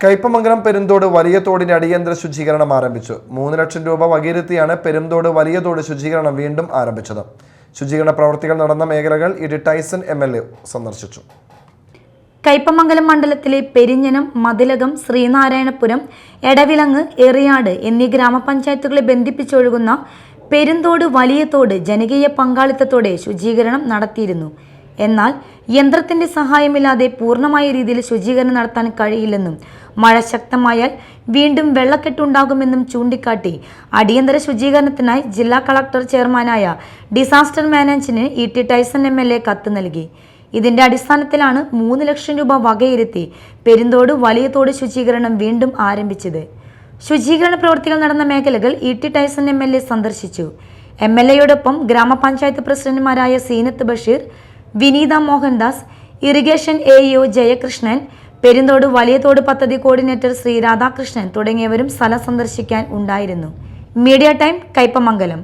കയ്പമംഗലം പെരുന്തോട് വലിയ തോടിന്റെ അടിയന്തര ശുചീകരണം ആരംഭിച്ചു. മൂന്ന് ലക്ഷം രൂപ വകയിരുത്തിയാണ് പെരുന്തോട് വലിയ തോട് ശുചീകരണം വീണ്ടും ആരംഭിച്ചത്. ശുചീകരണ പ്രവർത്തികൾ നടന്ന മേഖലകൾ ഇടി ടൈസൺ എം എൽ എ സന്ദർശിച്ചു. കയ്പമംഗലം മണ്ഡലത്തിലെ പെരിഞ്ഞനം മതിലകം ശ്രീനാരായണപുരം എടവിലങ്ങ് എറിയാട് എന്നീ ഗ്രാമപഞ്ചായത്തുകളെ ബന്ധിപ്പിച്ചൊഴുകുന്ന പെരുന്തോട് വലിയ തോട് ജനകീയ പങ്കാളിത്തത്തോടെ ശുചീകരണം നടത്തിയിരുന്നു. എന്നാൽ യന്ത്രത്തിന്റെ സഹായമില്ലാതെ പൂർണമായ രീതിയിൽ ശുചീകരണം നടത്താൻ കഴിയില്ലെന്നും മഴ ശക്തമായാൽ വീണ്ടും വെള്ളക്കെട്ടുണ്ടാകുമെന്നും ചൂണ്ടിക്കാട്ടി അടിയന്തര ശുചീകരണത്തിനായി ജില്ലാ കളക്ടർ ചെയർമാനായ disaster മാനേജിന് E T Tyson M L A കത്ത് നൽകി. ഇതിന്റെ അടിസ്ഥാനത്തിലാണ് മൂന്ന് ലക്ഷം രൂപ വകയിരുത്തി പെരുന്തോട് വലിയ തോട് ശുചീകരണം വീണ്ടും ആരംഭിച്ചത്. ശുചീകരണ പ്രവൃത്തികൾ നടന്ന മേഖലകൾ E T Tyson M L A സന്ദർശിച്ചു. എം എൽ എയോടൊപ്പം ഗ്രാമപഞ്ചായത്ത് പ്രസിഡന്റുമാരായ Seenath Basheer Vineetha Mohandas irrigation A EO Jayakrishnan Perunthodu Valiyathodu പദ്ധതി കോർഡിനേറ്റർ ശ്രീ രാധാകൃഷ്ണൻ തുടങ്ങിയവരും സ്ഥലം സന്ദർശിക്കാൻ ഉണ്ടായിരുന്നു. Media time Kaipamangalam.